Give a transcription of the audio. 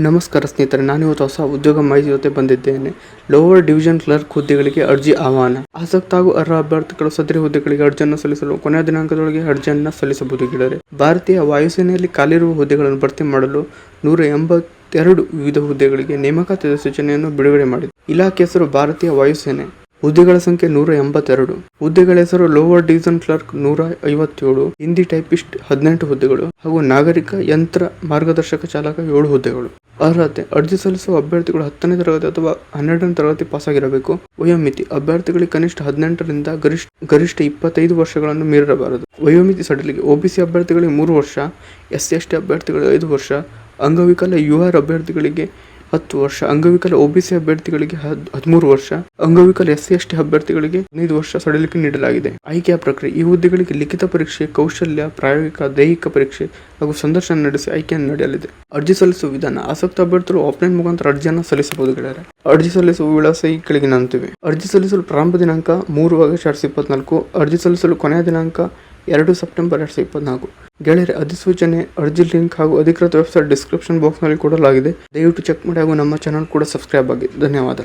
ನಮಸ್ಕಾರ ಸ್ನೇಹಿತರೆ, ನಾನು ಇವತ್ತು ಹೊಸ ಉದ್ಯೋಗ ಮಾಹಿತಿ ಜೊತೆ ಬಂದಿದ್ದೇನೆ. ಲೋವರ್ ಡಿವಿಷನ್ ಕ್ಲರ್ಕ್ ಹುದ್ದೆಗಳಿಗೆ ಅರ್ಜಿ ಆಹ್ವಾನ. ಆಸಕ್ತ ಹಾಗೂ ಅರ್ಹ ಅಭ್ಯರ್ಥಿಗಳು ಸದರಿ ಹುದ್ದೆಗಳಿಗೆ ಅರ್ಜಿಯನ್ನು ಸಲ್ಲಿಸಲು ಕೊನೆಯ ದಿನಾಂಕದೊಳಗೆ ಅರ್ಜಿಯನ್ನು ಸಲ್ಲಿಸಬಹುದು ಗೆಳೆಯರೆ ಭಾರತೀಯ ವಾಯುಸೇನೆಯಲ್ಲಿ ಖಾಲಿರುವ ಹುದ್ದೆಗಳನ್ನು ಭರ್ತಿ ಮಾಡಲು ನೂರ ಎಂಬತ್ತೆರಡು ವಿವಿಧ ಹುದ್ದೆಗಳಿಗೆ ನೇಮಕಾತಿ ಸೂಚನೆಯನ್ನು ಬಿಡುಗಡೆ ಮಾಡಿದೆ. ಇಲಾಖೆ ಹೆಸರು ಭಾರತೀಯ ವಾಯುಸೇನೆ. ಹುದ್ದೆಗಳ ಸಂಖ್ಯೆ ನೂರ ಎಂಬತ್ತೆರಡು. ಹುದ್ದೆಗಳ ಹೆಸರು ಲೋವರ್ ಡಿವಿಷನ್ ಕ್ಲರ್ಕ್ ನೂರ ಐವತ್ತೇಳು. ಹಿಂದಿ ಟೈಪಿಸ್ಟ್ ಹದಿನೆಂಟು ಹುದ್ದೆಗಳು ಹಾಗೂ ನಾಗರಿಕ ಯಂತ್ರ ಮಾರ್ಗದರ್ಶಕ ಚಾಲಕ ಏಳು ಹುದ್ದೆಗಳು. ಅರ್ಹತೆ, ಅರ್ಜಿ ಸಲ್ಲಿಸುವ ಅಭ್ಯರ್ಥಿಗಳು ಹತ್ತನೇ ತರಗತಿ ಅಥವಾ ಹನ್ನೆರಡನೇ ತರಗತಿ ಪಾಸಾಗಿರಬೇಕು. ವಯೋಮಿತಿ, ಅಭ್ಯರ್ಥಿಗಳಿಗೆ ಕನಿಷ್ಠ ಹದಿನೆಂಟರಿಂದ ಗರಿಷ್ಠ ಗರಿಷ್ಠ ಇಪ್ಪತ್ತೈದು ವರ್ಷಗಳನ್ನು ಮೀರಿರಬಾರದು ವಯೋಮಿತಿ ಸಡಿಲಿಕೆ ಒಬಿಸಿ ಅಭ್ಯರ್ಥಿಗಳಿಗೆ ಮೂರು ವರ್ಷ, ಎಸ್ ಎಸ್ ಟಿ ಅಭ್ಯರ್ಥಿಗಳಿಗೆ ಐದು ವರ್ಷ, ಅಂಗವಿಕಲ ಯು ಆರ್ ಅಭ್ಯರ್ಥಿಗಳಿಗೆ ಹತ್ತು ವರ್ಷ, ಅಂಗವಿಕಲ ಒಬಿಸಿ ಅಭ್ಯರ್ಥಿಗಳಿಗೆ ಹದ್, ಹದಿಮೂರು ವರ್ಷ, ಅಂಗವಿಕಲ ಎಸ್ ಟಿ ಅಭ್ಯರ್ಥಿಗಳಿಗೆ ಹದಿನೈದು ವರ್ಷ ಸಡಿಲಿಕೆ ನೀಡಲಾಗಿದೆ. ಆಯ್ಕೆಯ ಪ್ರಕ್ರಿಯೆ, ಈ ಹುದ್ದೆಗಳಿಗೆ ಲಿಖಿತ ಪರೀಕ್ಷೆ, ಕೌಶಲ್ಯ, ಪ್ರಾಯೋಗಿಕ, ದೈಹಿಕ ಪರೀಕ್ಷೆ ಹಾಗೂ ಸಂದರ್ಶನ ನಡೆಸಿ ಆಯ್ಕೆಯನ್ನು ನಡೆಯಲಿದೆ. ಅರ್ಜಿ ಸಲ್ಲಿಸುವ ವಿಧಾನ, ಆಸಕ್ತ ಅಭ್ಯರ್ಥಿಗಳು ಆಫ್ಲೈನ್ ಮುಖಾಂತರ ಅರ್ಜಿಯನ್ನು ಸಲ್ಲಿಸಬಹುದು ಗೆಳೆಯರೆ. ಅರ್ಜಿ ಸಲ್ಲಿಸುವ ವಿಳಾಸ ಈ ಕೆಳಗಿನಂತಿವೆ. ಅರ್ಜಿ ಸಲ್ಲಿಸಲು ಪ್ರಾರಂಭ ದಿನಾಂಕ ಮೂರು ಆಗಸ್ಟ್ ಎರಡ್ ಇಪ್ಪತ್ನಾಲ್ಕು, ಅರ್ಜಿ ಸಲ್ಲಿಸಲು ಕೊನೆಯ ದಿನಾಂಕ ಎರಡು ಸೆಪ್ಟೆಂಬರ್ ಎರಡು ಸಾವಿರದ ಇಪ್ಪತ್ನಾಲ್ಕು. ಗೆಳೆಯರ ಅಧಿಸೂಚನೆ, ಅರ್ಜಿ ಲಿಂಕ್ ಹಾಗೂ ಅಧಿಕೃತ ವೆಬ್ಸೈಟ್ ಡಿಸ್ಕ್ರಿಪ್ಷನ್ ಬಾಕ್ಸ್ನಲ್ಲಿ ಕೊಡಲಾಗಿದೆ. ದಯವಿಟ್ಟು ಚೆಕ್ ಮಾಡಿ ಹಾಗೂ ನಮ್ಮ ಚಾನಲ್ ಕೂಡ ಸಬ್ಸ್ಕ್ರೈಬ್ ಆಗಿ. ಧನ್ಯವಾದ.